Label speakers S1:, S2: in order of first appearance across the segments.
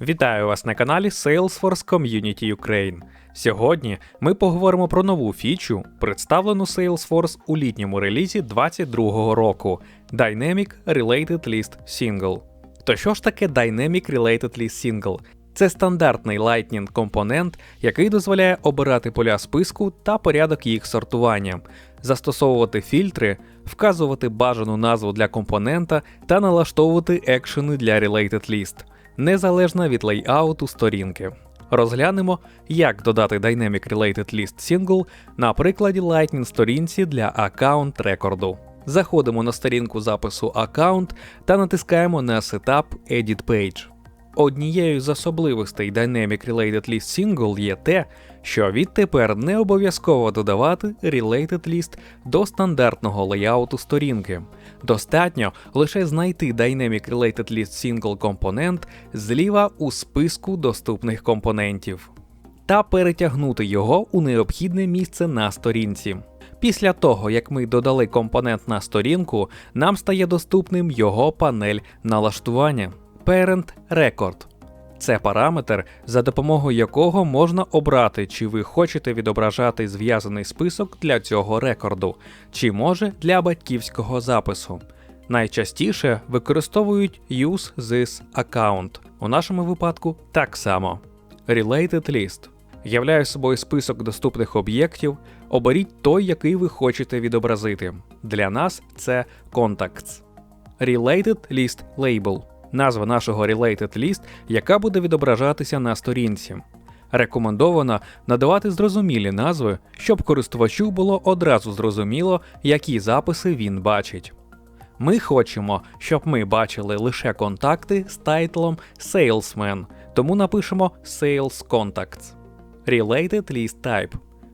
S1: Вітаю вас на каналі Salesforce Community Ukraine. Сьогодні ми поговоримо про нову фічу, представлену Salesforce у літньому релізі 2022 року Dynamic Related List Single. То що ж таке Dynamic Related List Single? Це стандартний Lightning компонент, який дозволяє обирати поля списку та порядок їх сортування, застосовувати фільтри, вказувати бажану назву для компонента та налаштовувати екшени для Related List, незалежно від лейауту сторінки. Розглянемо, як додати Dynamic Related List Single на прикладі Lightning сторінці для аккаунт рекорду. Заходимо на сторінку запису аккаунт та натискаємо на Setup Edit Page. Однією з особливостей Dynamic Related List Single є те, що відтепер не обов'язково додавати Related List до стандартного леяуту сторінки. Достатньо лише знайти Dynamic Related List Single компонент зліва у списку доступних компонентів та перетягнути його у необхідне місце на сторінці. Після того, як ми додали компонент на сторінку, нам стає доступним його панель налаштування. Parent Record. Це параметр, за допомогою якого можна обрати, чи ви хочете відображати зв'язаний список для цього рекорду, чи може для батьківського запису. Найчастіше використовують Use this account. У нашому випадку так само. Related List являє собою список доступних об'єктів. Оберіть той, який ви хочете відобразити. Для нас це Contacts. Related List Label назва нашого Related List, яка буде відображатися на сторінці. Рекомендовано надавати зрозумілі назви, щоб користувачу було одразу зрозуміло, які записи він бачить. Ми хочемо, щоб ми бачили лише контакти з тайтлом Salesman, тому напишемо Sales Contacts. Related List Type.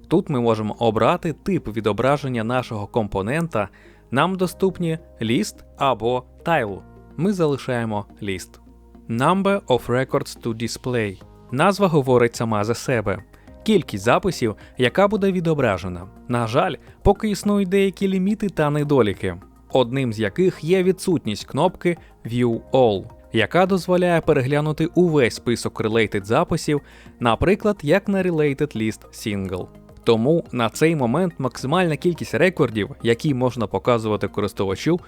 S1: Тут ми можемо обрати тип відображення нашого компонента. Нам доступні list або tile ми залишаємо ліст. Number of records to display. Назва говорить сама за себе. Кількість записів, яка буде відображена. На жаль, поки існують деякі ліміти та недоліки, одним з яких є відсутність кнопки View All, яка дозволяє переглянути увесь список related записів, наприклад, як на Related List Single. Тому на цей момент максимальна кількість рекордів, які можна показувати користувачу,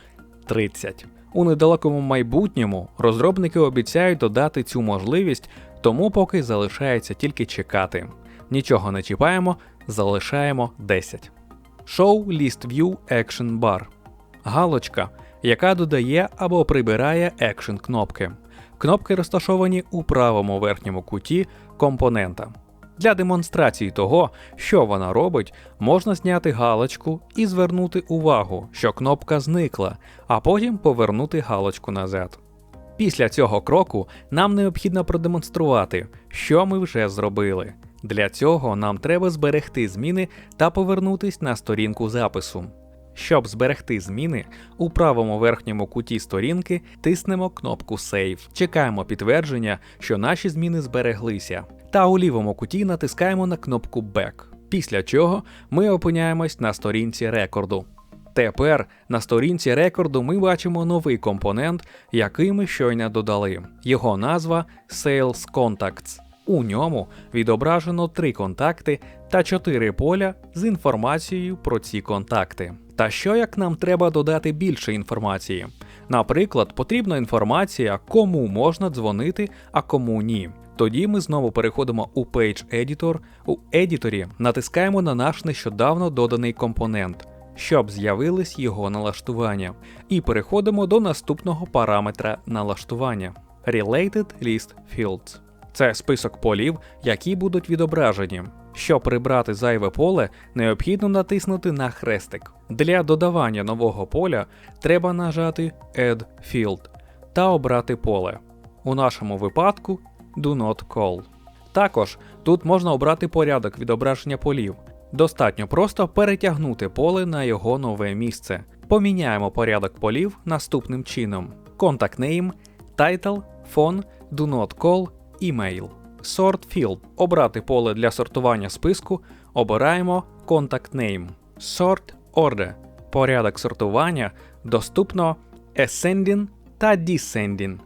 S1: 30. У недалекому майбутньому розробники обіцяють додати цю можливість, тому поки залишається тільки чекати. Нічого не чіпаємо, залишаємо 10. Show List View Action Bar. Галочка, яка додає або прибирає екшен кнопки. Кнопки розташовані у правому верхньому куті компонента. Для демонстрації того, що вона робить, можна зняти галочку і звернути увагу, що кнопка зникла, а потім повернути галочку назад. Після цього кроку нам необхідно продемонструвати, що ми вже зробили. Для цього нам треба зберегти зміни та повернутись на сторінку запису. Щоб зберегти зміни, у правому верхньому куті сторінки тиснемо кнопку Save. Чекаємо підтвердження, що наші зміни збереглися та у лівому куті натискаємо на кнопку Back, після чого ми опиняємось на сторінці рекорду. Тепер на сторінці рекорду ми бачимо новий компонент, який ми щойно додали. Його назва Sales Contacts. У ньому відображено три контакти та чотири поля з інформацією про ці контакти. Та що як нам треба додати більше інформації? Наприклад, потрібна інформація, кому можна дзвонити, а кому ні. Тоді ми знову переходимо у Page Editor. У едіторі натискаємо на наш нещодавно доданий компонент, щоб з'явились його налаштування, і переходимо до наступного параметра налаштування Related List Fields. Це список полів, які будуть відображені. Щоб прибрати зайве поле, необхідно натиснути на хрестик. Для додавання нового поля треба нажати Add Field та обрати поле. У нашому випадку Do Not Call. Також тут можна обрати порядок відображення полів. Достатньо просто перетягнути поле на його нове місце. Поміняємо порядок полів наступним чином: Contact Name, Title, Phone, Do Not Call, Email. Sort Field. Обрати поле для сортування списку. Обираємо Contact Name. Sort Order. Порядок сортування доступно Ascending та Descending.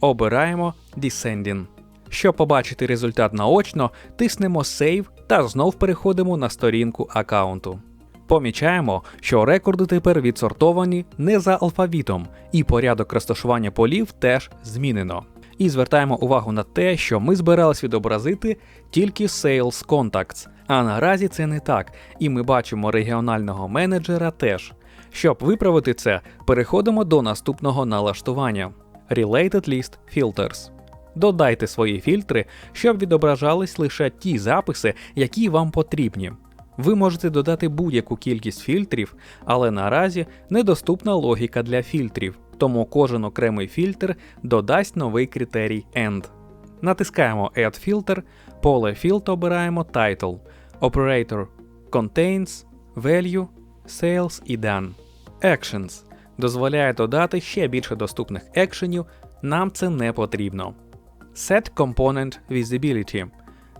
S1: Обираємо Descending. Щоб побачити результат наочно, тиснемо Save та знов переходимо на сторінку аккаунту. Помічаємо, що рекорди тепер відсортовані не за алфавітом, і порядок розташування полів теж змінено. І звертаємо увагу на те, що ми збирались відобразити тільки Sales Contacts, а наразі це не так, і ми бачимо регіонального менеджера теж. Щоб виправити це, переходимо до наступного налаштування Related List Filters. Додайте свої фільтри, щоб відображались лише ті записи, які вам потрібні. Ви можете додати будь-яку кількість фільтрів, але наразі недоступна логіка для фільтрів, тому кожен окремий фільтр додасть новий критерій End. Натискаємо Add Filter, поле Field обираємо Title, Operator Contains, Value, Sales і Done. Actions дозволяє додати ще більше доступних екшенів, нам це не потрібно. Set Component Visibility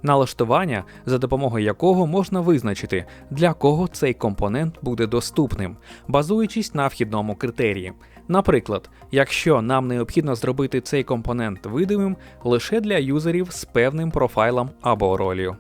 S1: налаштування, за допомогою якого можна визначити, для кого цей компонент буде доступним, базуючись на вхідному критерії. Наприклад, якщо нам необхідно зробити цей компонент видимим лише для юзерів з певним профайлом або ролью.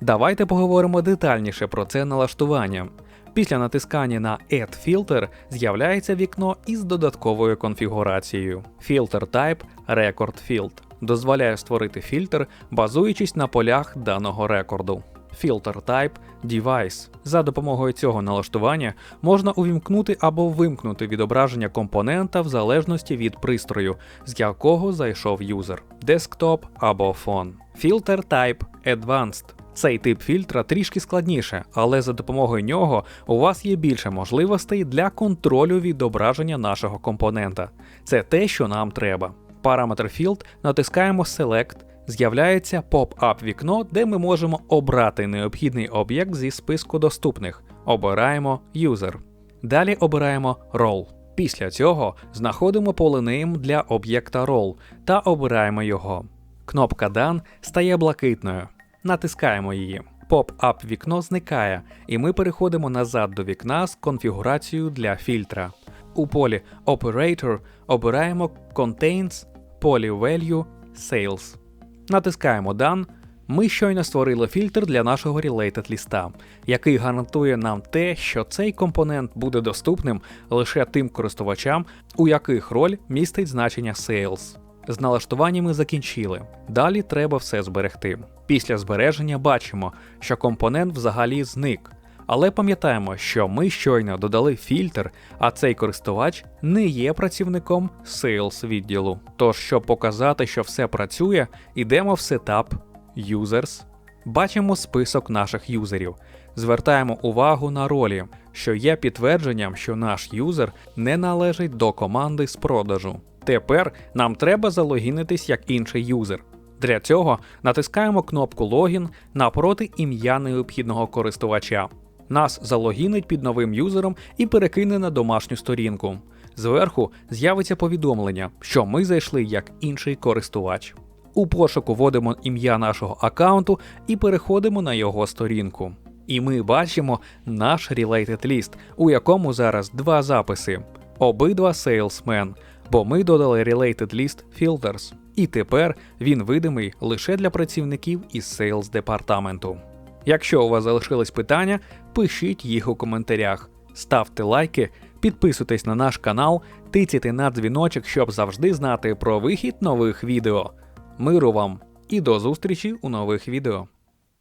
S1: Давайте поговоримо детальніше про це налаштування. Після натискання на Add Filter з'являється вікно із додатковою конфігурацією Filter Type Record Field дозволяє створити фільтр, базуючись на полях даного рекорду. Filter Type Device. За допомогою цього налаштування можна увімкнути або вимкнути відображення компонента в залежності від пристрою, з якого зайшов юзер, десктоп або фон. Filter Type Advanced. Цей тип фільтра трішки складніше, але за допомогою нього у вас є більше можливостей для контролю відображення нашого компонента. Це те, що нам треба параметр Field натискаємо Select, з'являється поп-ап вікно, де ми можемо обрати необхідний об'єкт зі списку доступних. Обираємо User. Далі обираємо Role. Після цього знаходимо поле Name для об'єкта Role та обираємо його. Кнопка Done стає блакитною. Натискаємо її. Поп-ап вікно зникає, і ми переходимо назад до вікна з конфігурацією для фільтра. У полі Operator обираємо Contains полі Value Sales. Натискаємо Done. Ми щойно створили фільтр для нашого Related ліста, який гарантує нам те, що цей компонент буде доступним лише тим користувачам, у яких роль містить значення Sales. З налаштуваннями закінчили. Далі треба все зберегти. Після збереження бачимо, що компонент взагалі зник, але пам'ятаємо, що ми щойно додали фільтр, а цей користувач не є працівником Sales відділу. Тож, щоб показати, що все працює, йдемо в Setup, Users, бачимо список наших юзерів, звертаємо увагу на ролі, що є підтвердженням, що наш юзер не належить до команди з продажу. Тепер нам треба залогінитись як інший юзер. Для цього натискаємо кнопку Логін напроти ім'я необхідного користувача. Нас залогінить під новим юзером і перекине на домашню сторінку. Зверху з'явиться повідомлення, що ми зайшли як інший користувач. У пошуку вводимо ім'я нашого аккаунту і переходимо на його сторінку. І ми бачимо наш Related List, у якому зараз два записи. Обидва Salesman, бо ми додали Related List Filters. І тепер він видимий лише для працівників із Sales департаменту. Якщо у вас залишились питання, пишіть їх у коментарях, ставте лайки, підписуйтесь на наш канал, тицяйте на дзвіночок, щоб завжди знати про вихід нових відео. Миру вам і до зустрічі у нових відео.